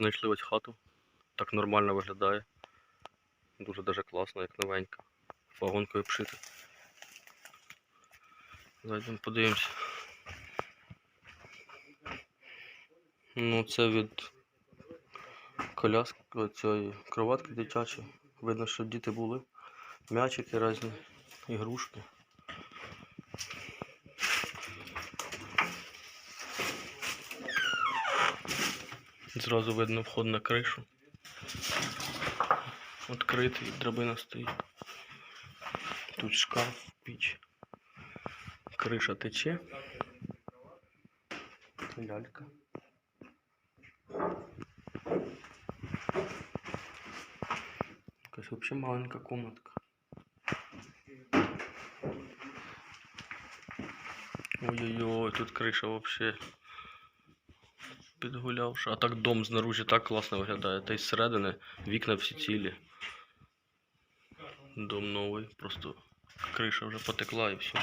знайшли ось хату. Так нормально виглядає. Дуже даже класно, як новенька. Вагонкою обшита. Зайдемо подивимося. Ну, це від коляски цієї кроватки дитячої. Видно, що діти були. М'ячики різні, ігрушки. Зразу видно вход на кришу. Відкритий, драбина стоїть. Тут шкаф, піч. Криша тече. Лялька. Якась взагалі маленька комнатка. Ой-ой-ой, тут криша вообще підгулявша. А так дом знаружі так класно виглядає. Та й зсередини вікна всі цілі. Дом новий, просто криша вже потекла і все.